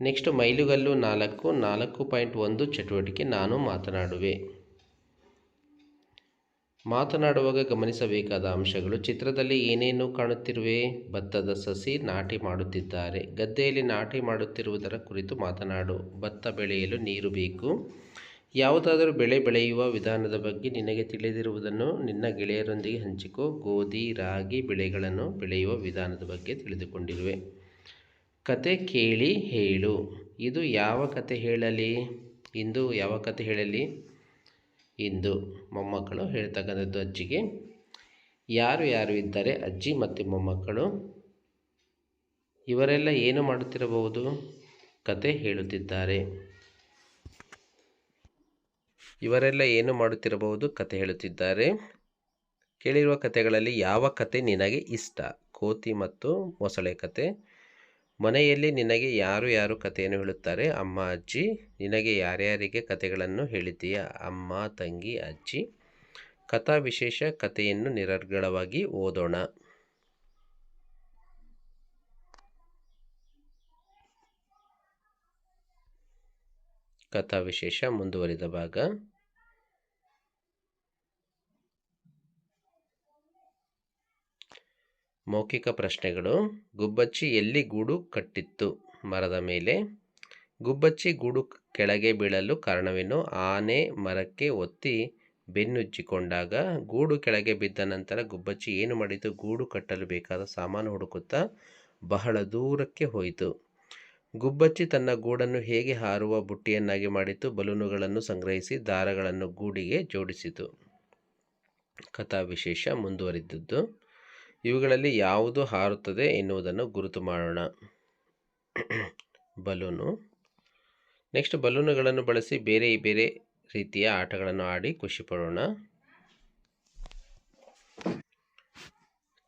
ನೆಕ್ಸ್ಟ್ ಮೈಲುಗಲ್ಲು ನಾಲ್ಕು ನಾಲ್ಕು ಪಾಯಿಂಟ್ ಒಂದು ಚಟುವಟಿಕೆ ನಾನು ಮಾತನಾಡುವೆ. ಮಾತನಾಡುವಾಗ ಗಮನಿಸಬೇಕಾದ ಅಂಶಗಳು, ಚಿತ್ರದಲ್ಲಿ ಏನೇನು ಕಾಣುತ್ತಿರುವೆ? ಭತ್ತದ ಸಸಿ ನಾಟಿ ಮಾಡುತ್ತಿದ್ದಾರೆ. ಗದ್ದೆಯಲ್ಲಿ ನಾಟಿ ಮಾಡುತ್ತಿರುವುದರ ಕುರಿತು ಮಾತನಾಡು. ಭತ್ತ ಬೆಳೆಯಲು ನೀರು ಬೇಕು. ಯಾವುದಾದರೂ ಬೆಳೆ ಬೆಳೆಯುವ ವಿಧಾನದ ಬಗ್ಗೆ ನಿನಗೆ ತಿಳಿದಿರುವುದನ್ನು ನಿನ್ನ ಗೆಳೆಯರೊಂದಿಗೆ ಹಂಚಿಕೋ. ಗೋಧಿ, ರಾಗಿ ಬೆಳೆಗಳನ್ನು ಬೆಳೆಯುವ ವಿಧಾನದ ಬಗ್ಗೆ ತಿಳಿದುಕೊಂಡಿರುವೆ. ಕತೆ ಕೇಳಿ ಹೇಳು. ಇದು ಯಾವ ಕತೆ ಹೇಳಲಿ? ಇಂದು ಯಾವ ಕತೆ ಹೇಳಲಿ? ಇಂದು ಮೊಮ್ಮಕ್ಕಳು ಹೇಳ್ತಕ್ಕಂಥದ್ದು ಅಜ್ಜಿಗೆ. ಯಾರು ಯಾರು ಇದ್ದಾರೆ? ಅಜ್ಜಿ ಮತ್ತು ಮೊಮ್ಮಕ್ಕಳು. ಇವರೆಲ್ಲ ಏನು ಮಾಡುತ್ತಿರಬಹುದು? ಕತೆ ಹೇಳುತ್ತಿದ್ದಾರೆ. ಇವರೆಲ್ಲ ಏನು ಮಾಡುತ್ತಿರಬಹುದು? ಕತೆ ಹೇಳುತ್ತಿದ್ದಾರೆ. ಕೇಳಿರುವ ಕತೆಗಳಲ್ಲಿ ಯಾವ ಕತೆ ನಿನಗೆ ಇಷ್ಟ? ಕೋತಿ ಮತ್ತು ಮೊಸಳೆ ಕತೆ. ಮನೆಯಲ್ಲಿ ನಿನಗೆ ಯಾರು ಯಾರು ಕಥೆಯನ್ನು ಹೇಳುತ್ತಾರೆ? ಅಮ್ಮ, ಅಜ್ಜಿ, ನಿನಗೆ ಯಾರ್ಯಾರಿಗೆ ಕಥೆಗಳನ್ನು ಹೇಳಿದ್ದೀಯಾ? ಅಮ್ಮ, ತಂಗಿ, ಅಜ್ಜಿ. ಕಥಾ ವಿಶೇಷ ಕಥೆಯನ್ನು ನಿರರ್ಗಳವಾಗಿ ಓದೋಣ. ಕಥಾ ವಿಶೇಷ ಮುಂದುವರಿದ ಭಾಗ. ಮೌಖಿಕ ಪ್ರಶ್ನೆಗಳು. ಗುಬ್ಬಚ್ಚಿ ಎಲ್ಲಿ ಗೂಡು ಕಟ್ಟಿತ್ತು? ಮರದ ಮೇಲೆ. ಗುಬ್ಬಚ್ಚಿ ಗೂಡು ಕೆಳಗೆ ಬೀಳಲು ಕಾರಣವೇನು? ಆನೆ ಮರಕ್ಕೆ ಒತ್ತಿ ಬೆನ್ನುಜ್ಜಿಕೊಂಡಾಗ ಗೂಡು ಕೆಳಗೆ ಬಿದ್ದ ನಂತರ ಗುಬ್ಬಚ್ಚಿ ಏನು ಮಾಡಿತು? ಗೂಡು ಕಟ್ಟಲು ಬೇಕಾದ ಸಾಮಾನು ಹುಡುಕುತ್ತಾ ಬಹಳ ದೂರಕ್ಕೆ ಹೋಯಿತು. ಗುಬ್ಬಚ್ಚಿ ತನ್ನ ಗೂಡನ್ನು ಹೇಗೆ ಹಾರುವ ಬುಟ್ಟಿಯನ್ನಾಗಿ ಮಾಡಿತು? ಬಲೂನುಗಳನ್ನು ಸಂಗ್ರಹಿಸಿ ದಾರಗಳನ್ನು ಗೂಡಿಗೆ ಜೋಡಿಸಿತು. ಕಥಾ ವಿಶೇಷ ಮುಂದುವರಿದದ್ದು. ಇವುಗಳಲ್ಲಿ ಯಾವುದು ಹಾರುತ್ತದೆ ಎನ್ನುವುದನ್ನು ಗುರುತು ಮಾಡೋಣ. ಬಲೂನು. ನೆಕ್ಸ್ಟ್ ಬಲೂನುಗಳನ್ನು ಬಳಸಿ ಬೇರೆ ಬೇರೆ ರೀತಿಯ ಆಟಗಳನ್ನು ಆಡಿ ಖುಷಿ ಪಡೋಣ.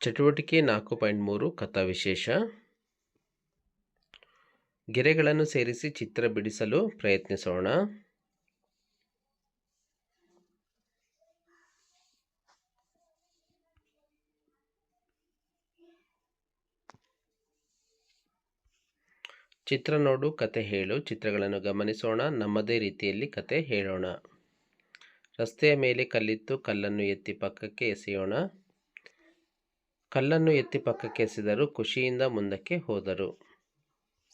ಚಟುವಟಿಕೆ ನಾಲ್ಕು ಪಾಯಿಂಟ್ ಮೂರು ಕಥಾ ವಿಶೇಷ. ಗೆರೆಗಳನ್ನು ಸೇರಿಸಿ ಚಿತ್ರ ಬಿಡಿಸಲು ಪ್ರಯತ್ನಿಸೋಣ. ಚಿತ್ರ ನೋಡು, ಕತೆ ಹೇಳು. ಚಿತ್ರಗಳನ್ನು ಗಮನಿಸೋಣ, ನಮ್ಮದೇ ರೀತಿಯಲ್ಲಿ ಕತೆ ಹೇಳೋಣ. ರಸ್ತೆಯ ಮೇಲೆ ಕಲ್ಲಿತ್ತು, ಕಲ್ಲನ್ನು ಎತ್ತಿ ಪಕ್ಕಕ್ಕೆ ಎಸೆಯೋಣ. ಕಲ್ಲನ್ನು ಎತ್ತಿ ಪಕ್ಕಕ್ಕೆ ಎಸೆದರು ಖುಷಿಯಿಂದ ಮುಂದಕ್ಕೆ ಹೋದರು.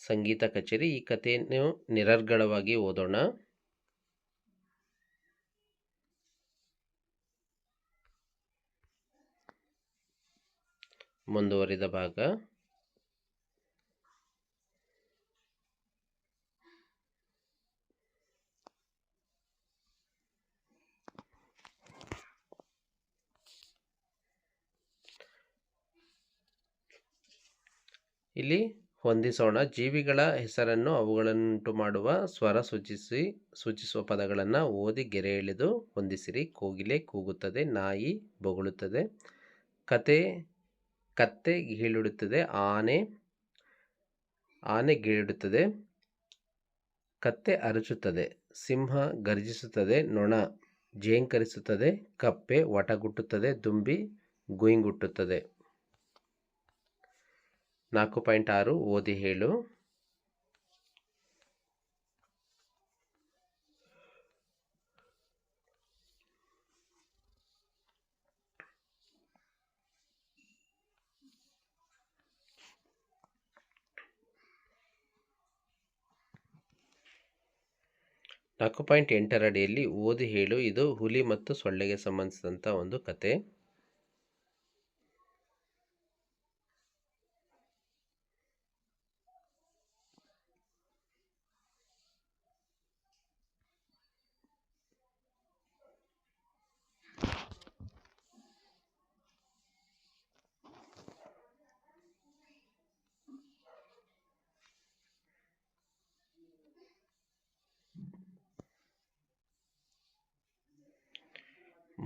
ಸಂಗೀತ ಕಚೇರಿ, ಈ ಕಥೆಯನ್ನು ನಿರರ್ಗಳವಾಗಿ ಓದೋಣ. ಮುಂದುವರಿದ ಭಾಗ ಇಲ್ಲಿ ಹೊಂದಿಸೋಣ. ಜೀವಿಗಳ ಹೆಸರನ್ನು ಅವುಗಳನ್ನುಂಟು ಮಾಡುವ ಸ್ವರ ಸೂಚಿಸಿ, ಸೂಚಿಸುವ ಪದಗಳನ್ನು ಓದಿ ಗೆರೆ ಎಳೆದು ಹೊಂದಿಸಿರಿ. ಕೋಗಿಲೆ ಕೂಗುತ್ತದೆ, ನಾಯಿ ಬೊಗಳುತ್ತದೆ, ಕತೆ, ಕತ್ತೆ ಗೀಳಿಡುತ್ತದೆ, ಆನೆ ಆನೆ ಗೀಳಿಡುತ್ತದೆ, ಕತ್ತೆ ಅರಚುತ್ತದೆ, ಸಿಂಹ ಗರ್ಜಿಸುತ್ತದೆ, ನೊಣ ಜೇಂಕರಿಸುತ್ತದೆ, ಕಪ್ಪೆ ವಟಗುಟ್ಟುತ್ತದೆ, ದುಂಬಿ ಗುಯಿಂಗುಟ್ಟುತ್ತದೆ. ನಾಲ್ಕು ಪಾಯಿಂಟ್ ಆರು ಓದಿ ಹೇಳು. ನಾಲ್ಕು ಪಾಯಿಂಟ್ ಎಂಟರ ಅಡಿಯಲ್ಲಿ ಓದಿ ಹೇಳು. ಇದು ಹುಲಿ ಮತ್ತು ಸೊಳ್ಳೆಗೆ ಸಂಬಂಧಿಸಿದಂಥ ಒಂದು ಕತೆ.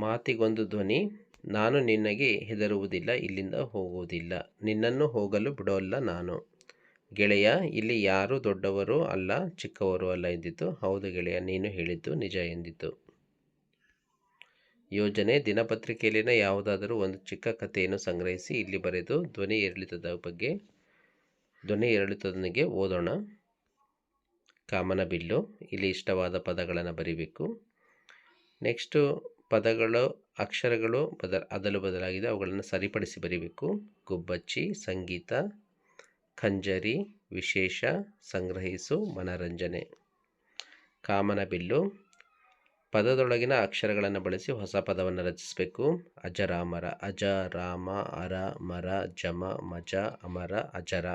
ಮಾತಿಗೊಂದು ಧ್ವನಿ, ನಾನು ನಿನಗೆ ಹೆದರುವುದಿಲ್ಲ, ಇಲ್ಲಿಂದ ಹೋಗುವುದಿಲ್ಲ. ನಿನ್ನನ್ನು ಹೋಗಲು ಬಿಡೋಲ್ಲ ನಾನು. ಗೆಳೆಯ, ಇಲ್ಲಿ ಯಾರು ದೊಡ್ಡವರು ಅಲ್ಲ, ಚಿಕ್ಕವರು ಅಲ್ಲ ಎಂದಿತು. ಹೌದು ಗೆಳೆಯ, ನೀನು ಹೇಳಿದ್ದು ನಿಜ ಎಂದಿತು. ಯೋಜನೆ, ದಿನಪತ್ರಿಕೆಯಲ್ಲಿನ ಯಾವುದಾದರೂ ಒಂದು ಚಿಕ್ಕ ಕಥೆಯನ್ನು ಸಂಗ್ರಹಿಸಿ ಇಲ್ಲಿ ಬರೆದು ಧ್ವನಿ ಏರಿಳಿತದ ಬಗ್ಗೆ, ಧ್ವನಿ ಏರಿಳಿತದೊಂದಿಗೆ ಓದೋಣ. ಕಾಮನ ಬಿಲ್ಲು, ಇಲ್ಲಿ ಇಷ್ಟವಾದ ಪದಗಳನ್ನು ಬರಿಬೇಕು. ನೆಕ್ಸ್ಟು ಪದಗಳು, ಅಕ್ಷರಗಳು ಬದಲ, ಅದಲು ಬದಲಾಗಿದೆ. ಅವುಗಳನ್ನು ಸರಿಪಡಿಸಿ ಬರೀಬೇಕು. ಗುಬ್ಬಚ್ಚಿ, ಸಂಗೀತ, ಖಂಜರಿ, ವಿಶೇಷ, ಸಂಗ್ರಹಿಸು, ಮನರಂಜನೆ. ಕಾಮನಬಿಲ್ಲು ಪದದೊಳಗಿನ ಅಕ್ಷರಗಳನ್ನು ಬಳಸಿ ಹೊಸ ಪದವನ್ನು ರಚಿಸಬೇಕು. ಅಜರಾಮರ ಅಜ ರಾಮ ಅರ, ಮರ, ಜಮ, ಮಜ, ಅಮರ, ಅಜರ.